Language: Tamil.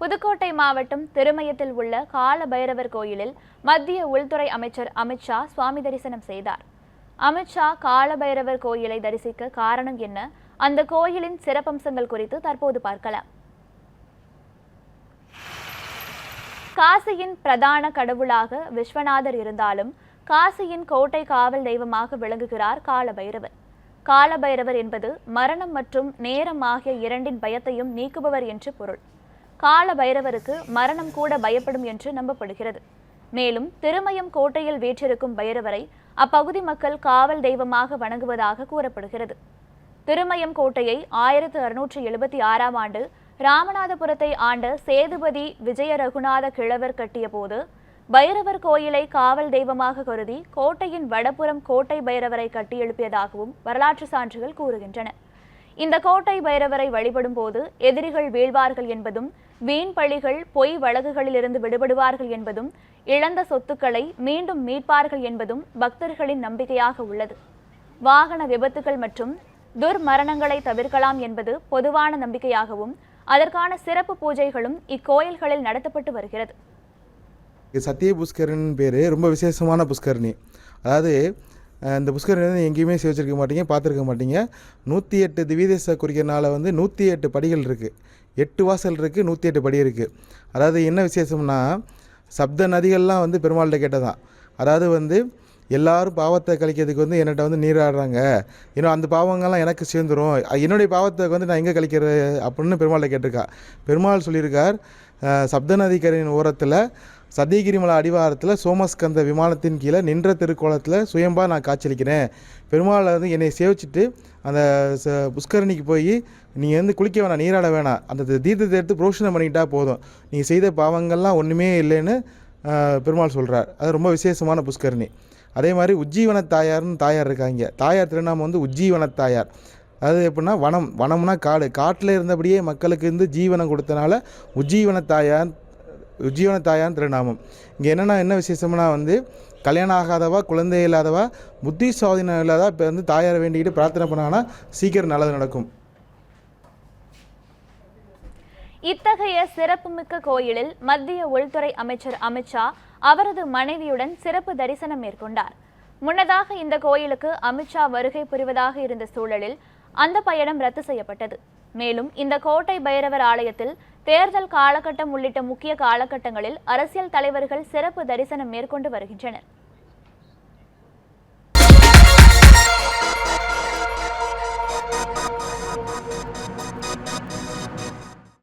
புதுக்கோட்டை மாவட்டம் திருமயத்தில் உள்ள கால பைரவர் கோயிலில் மத்திய உள்துறை அமைச்சர் அமித்ஷா சுவாமி தரிசனம் செய்தார். அமித்ஷா கால பைரவர் கோயிலை தரிசிக்க காரணம் என்ன? அந்த கோயிலின் சிறப்பம்சங்கள் குறித்து தற்போது பார்க்கலாம். காசியின் பிரதான கடவுளாக விஸ்வநாதர் இருந்தாலும் காசியின் கோட்டை காவல் தெய்வமாக விளங்குகிறார் காலபைரவர். காலபைரவர் என்பது மரணம் மற்றும் நேரம் ஆகிய இரண்டின் பயத்தையும் நீக்குபவர் என்று பொருள். கால பைரவருக்கு மரணம் கூட பயப்படும் என்று நம்பப்படுகிறது. மேலும் திருமயம் கோட்டையில் வீற்றிருக்கும் பைரவரை அப்பகுதி மக்கள் காவல் தெய்வமாக வணங்குவதாக கூறப்படுகிறது. திருமயம் கோட்டையை ஆயிரத்து அறுநூற்றி எழுபத்தி ஆறாம் ஆண்டு ராமநாதபுரத்தை ஆண்ட சேதுபதி விஜய ரகுநாத கிழவர் கட்டியபோது பைரவர் கோயிலை காவல் தெய்வமாக கருதி கோட்டையின் வடபுறம் கோட்டை பைரவரை கட்டியெழுப்பியதாகவும் வரலாற்று சான்றுகள் கூறுகின்றன. இந்த கோட்டை பைரவரை வழிபடும் போது எதிரிகள் வீழ்வார்கள் என்பதும் வீண் பழிகள் பொய் வழக்குகளிலிருந்து விடுபடுவார்கள் என்பதும் இழந்த சொத்துக்களை மீண்டும் மீட்பார்கள் என்பதும் பக்தர்களின் நம்பிக்கையாக உள்ளது. வாகன விபத்துகள் மற்றும் துர்மரணங்களை தவிர்க்கலாம் என்பது பொதுவான நம்பிக்கையாகவும் அதற்கான சிறப்பு பூஜைகளும் இக்கோயில்களில் நடத்தப்பட்டு வருகிறது. சத்திய புஷ்கரன் பேர். ரொம்ப விசேஷமான புஷ்கரணி. அதாவது இந்த புஷ்கரணி வந்து எங்கேயுமே சேவிச்சிருக்க மாட்டீங்க பார்த்துருக்க மாட்டீங்க. நூற்றி எட்டு திவிதேச குறிக்கிறனால வந்து நூற்றி எட்டு படிகள் இருக்குது எட்டு வாசல் இருக்குது நூற்றி எட்டு படி இருக்குது அதாவது என்ன விசேஷம்னா சப்த நதிகள்லாம் வந்து பெருமாள்கிட்ட கேட்டதான். அதாவது வந்து எல்லாரும் பாவத்தை கழிக்கிறதுக்கு வந்து என்னட்ட வந்து நீராடுறாங்க இன்னும் அந்த பாவங்கள்லாம் எனக்கு சேர்ந்துரும். என்னுடைய பாவத்தை வந்து நான் எங்கே கழிக்கிறது அப்படின்னு பெருமாள்கிட்ட கேட்டிருக்கா. பெருமாள் சொல்லியிருக்கார் சப்த நதிக்கரையின் ஓரத்தில் சத்தியகிரிமலை அடிவாரத்தில் சோமஸ்கந்த விமானத்தின் கீழே நின்ற திருக்கோலத்தில் சுயம்பாக நான் காட்சியளிக்கிறேன். பெருமாளை வந்து என்னை சேவிச்சிட்டு அந்த ச புஷ்கரணிக்கு போய் நீங்கள் வந்து குளிக்க வேணாம் நீராட வேணாம். அந்த தீர்த்தத்தை எடுத்து புரோஷனம் பண்ணிக்கிட்டா போதும். நீங்கள் செய்த பாவங்கள்லாம் ஒன்றுமே இல்லைன்னு பெருமாள் சொல்கிறார் அது ரொம்ப விசேஷமான புஷ்கரணி. அதே மாதிரி உஜ்ஜீவன தாயார்னு தாயார் இருக்காங்க. தாயார் திருநாமம் வந்து உஜ்ஜீவன தாயார். அது எப்படின்னா வனம் வனம்னா காடு. காட்டில் இருந்தபடியே மக்களுக்கு வந்து ஜீவனம் கொடுத்தனால உஜ்ஜீவன தாயார் உஜ்ஜீவன தாயான் திருநாமம். இங்கே என்னென்னா என்ன விசேஷம்னா வந்து கல்யாணம் ஆகாதவா குழந்தை இல்லாதவா புத்தி சுவாதீனம் இல்லாதவா இப்போ வந்து தாயாரை வேண்டிக்கிட்டு பிரார்த்தனை பண்ணாங்கன்னா சீக்கிரம் நல்லது நடக்கும். இத்தகைய சிறப்புமிக்க கோயிலில் மத்திய உள்துறை அமைச்சர் அமித்ஷா அவரது மனைவியுடன் சிறப்பு தரிசனம் மேற்கொண்டார். முன்னதாக இந்த கோயிலுக்கு அமித்ஷா வருகை புரிவதாக இருந்த சூழலில் அந்த பயணம் ரத்து செய்யப்பட்டது. மேலும் இந்த கோட்டை பைரவர் ஆலயத்தில் தேர்தல் காலகட்டம் உள்ளிட்ட முக்கிய காலகட்டங்களில் அரசியல் தலைவர்கள் சிறப்பு தரிசனம் மேற்கொண்டு வருகின்றனர்.